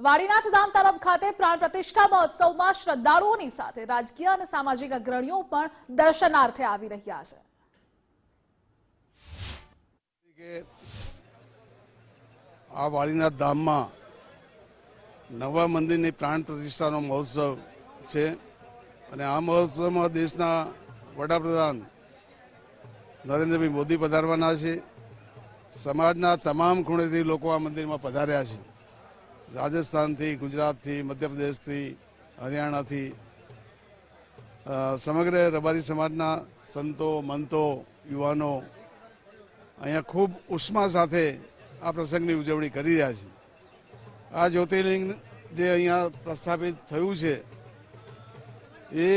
વાડીનાથ ધામ તરફ ખાતે પ્રાણ પ્રતિષ્ઠા મહોત્સવમાં શ્રદ્ધાળુઓની સાથે રાજકીય અને સામાજિક અગ્રણીઓ પણ દર્શનાર્થે આવી રહ્યા છે. આ વાળીનાથ ધામમાં નવા મંદિરની પ્રાણ પ્રતિષ્ઠાનો મહોત્સવ છે અને આ મહોત્સવમાં દેશના વડાપ્રધાન નરેન્દ્રભાઈ મોદી પધારવાના છે. સમાજના તમામ ખૂણેથી લોકો આ મંદિરમાં પધાર્યા છે. રાજસ્થાનથી, ગુજરાતથી, મધ્યપ્રદેશથી, હરિયાણાથી સમગ્ર રબારી સમાજના સંતો, મંતો, યુવાનો અહીંયા ખૂબ ઉષ્મા સાથે આ પ્રસંગની ઉજવણી કરી રહ્યા છે. આ જ્યોતિર્લિંગ જે અહીંયા પ્રસ્થાપિત થયું છે, એ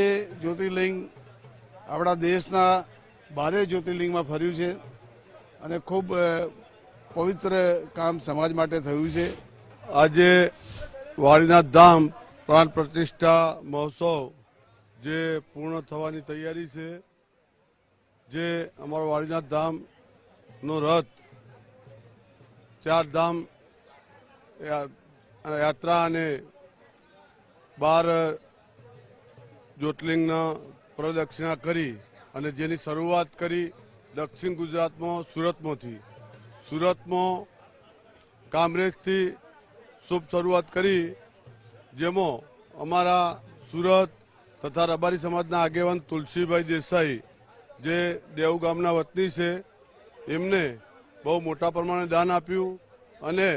જ્યોતિર્લિંગ આપણા દેશના બારે જ્યોતિર્લિંગમાં ફર્યું છે અને ખૂબ પવિત્ર કામ સમાજ માટે થયું છે. આજે વાડીના ધામ પ્રાણ પ્રતિષ્ઠા મહોત્સવ જે પૂર્ણ થવાની તૈયારી છે, જે અમારો વાળીનાથ ધામનો રથ, ચાર ધામ યાત્રા અને બાર જ્યોતિર્લિંગના પ્રદક્ષિણા કરી અને જેની શરૂઆત કરી દક્ષિણ ગુજરાતમાં સુરતમાંથી. સુરતમાં કામરેજથી શુભ શરૂઆત કરી, જેમાં અમારા સુરત તથા રબારી સમાજના આગેવાન તુલસીભાઈ દેસાઈ, જે દેવ ગામના વતની છે, એમને બહુ મોટા પ્રમાણે દાન આપ્યું અને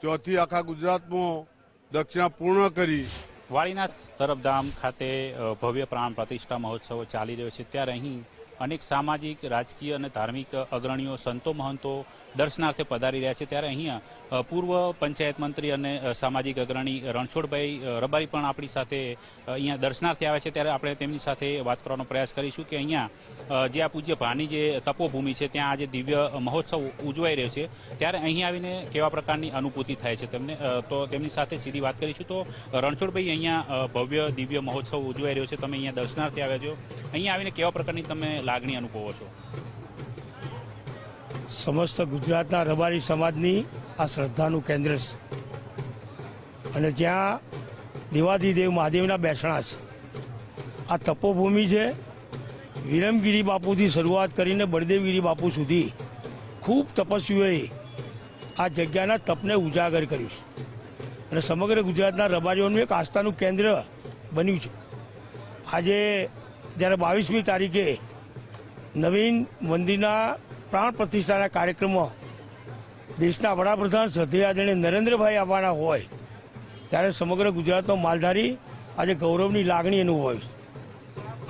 ત્યાંથી આખા ગુજરાતમાં દક્ષિણા પૂર્ણ કરી. વાળીનાથ તરફધામ ખાતે ભવ્ય પ્રાણ પ્રતિષ્ઠા મહોત્સવ ચાલી રહ્યો છે. ત્યારે અહીં અનેક સામાજિક, રાજકીય અને ધાર્મિક અગ્રણીઓ, સંતો, મહંતો દર્શનાર્થે પધારી રહ્યા છે. ત્યારે અહીંયા પૂર્વ પંચાયત મંત્રી અને સામાજિક અગ્રણી રણછોડભાઈ રબારી પણ આપણી સાથે અહીંયા દર્શનાર્થે આવ્યા છે. ત્યારે આપણે તેમની સાથે વાત કરવાનો પ્રયાસ કરીશું કે અહીંયા જે આ પૂજ્ય ભાની જે તપોભૂમિ છે, ત્યાં આજે દિવ્ય મહોત્સવ ઉજવાઈ રહ્યો છે. ત્યારે અહીં આવીને કેવા પ્રકારની અનુભૂતિ થાય છે તેમને? તો તેમની સાથે સીધી વાત કરીશું. તો, રણછોડભાઈ, અહીંયા ભવ્ય દિવ્ય મહોત્સવ ઉજવાઈ રહ્યો છે. તમે અહીંયા દર્શનાર્થે આવ્યા છો. અહીંયા આવીને કેવા પ્રકારની તમે લાગણી અનુભવો છો? સમસ્ત ગુજરાતના રબારી સમાજની આ શ્રદ્ધાનું કેન્દ્ર છે. અને જ્યાં દેવાદિદેવ મહાદેવના બેસણા છે, આ તપોભૂમિ છે, વિરમગીરી બાપુથી શરૂઆત કરીને બળદેવગીરી બાપુ સુધી ખૂબ તપસ્વીઓએ આ જગ્યાના તપને ઉજાગર કર્યું છે. અને સમગ્ર ગુજરાતના રબારીઓનું એક આસ્થાનું કેન્દ્ર બન્યું છે. આજે જ્યારે બાવીસમી તારીખે નવીન મંદિરના પ્રાણ પ્રતિષ્ઠાના કાર્યક્રમમાં દેશના વડાપ્રધાન શ્રદ્ધેયાદરણીય નરેન્દ્રભાઈ આવવાના હોય, ત્યારે સમગ્ર ગુજરાતનો માલધારી આજે ગૌરવની લાગણી અનુભવે છે.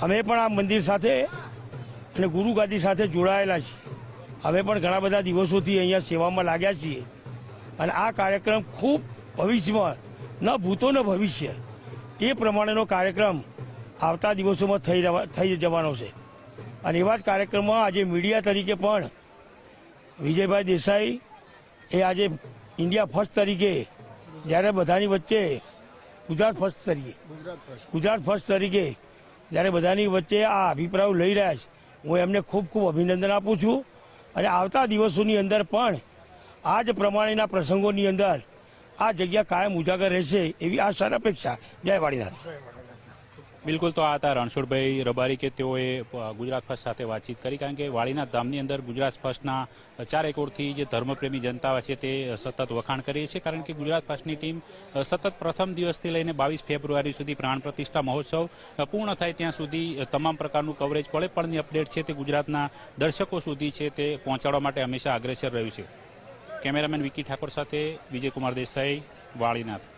અમે પણ આ મંદિર સાથે અને ગુરુગાદી સાથે જોડાયેલા છીએ. અમે પણ ઘણા બધા દિવસોથી અહીંયા સેવામાં લાગ્યા છીએ અને આ કાર્યક્રમ ખૂબ ભવિષ્યમાં, ન ભૂતો ન ભવિષ્ય, એ પ્રમાણેનો કાર્યક્રમ આવતા દિવસોમાં થઈ જવાનો છે. અને એવા જ કાર્યક્રમમાં આજે મીડિયા તરીકે પણ વિજયભાઈ દેસાઈ એ આજે ઇન્ડિયા ફર્સ્ટ તરીકે, જ્યારે બધાની વચ્ચે ગુજરાત ફર્સ્ટ તરીકે, ગુજરાત ફર્સ્ટ તરીકે જ્યારે બધાની વચ્ચે આ અભિપ્રાયો લઈ રહ્યા છે, હું એમને ખૂબ ખૂબ અભિનંદન આપું છું. અને આવતા દિવસોની અંદર પણ આ જ પ્રમાણેના પ્રસંગોની અંદર આ જગ્યા કાયમ ઉજાગર રહેશે એવી આશા અપેક્ષા. જય વાડીનાથ બિલકુલ તો આ હતા રણછોડભાઈ રબારી કે તેઓએ ગુજરાત ફર્સ્ટ સાથે વાતચીત કરી કારણ કે વાળીનાથ ધામની અંદર ગુજરાત ફર્સ્ટના ચાર એકોરથી જે ધર્મપ્રેમી જનતા છે તે સતત વખાણ કરી છે કારણ કે ગુજરાત ફર્સ્ટની ટીમ સતત પ્રથમ દિવસથી લઈને બાવીસ ફેબ્રુઆરી સુધી પ્રાણ પ્રતિષ્ઠા મહોત્સવ પૂર્ણ થાય ત્યાં સુધી તમામ પ્રકારનું કવરેજ પડે પણની અપડેટ છે તે ગુજરાતના દર્શકો સુધી છે તે પહોંચાડવા માટે હંમેશા અગ્રેસર રહ્યું છે. કેમેરામેન વિકી ઠાકોર સાથે વિજયકુમાર દેસાઈ, વાળીનાથ.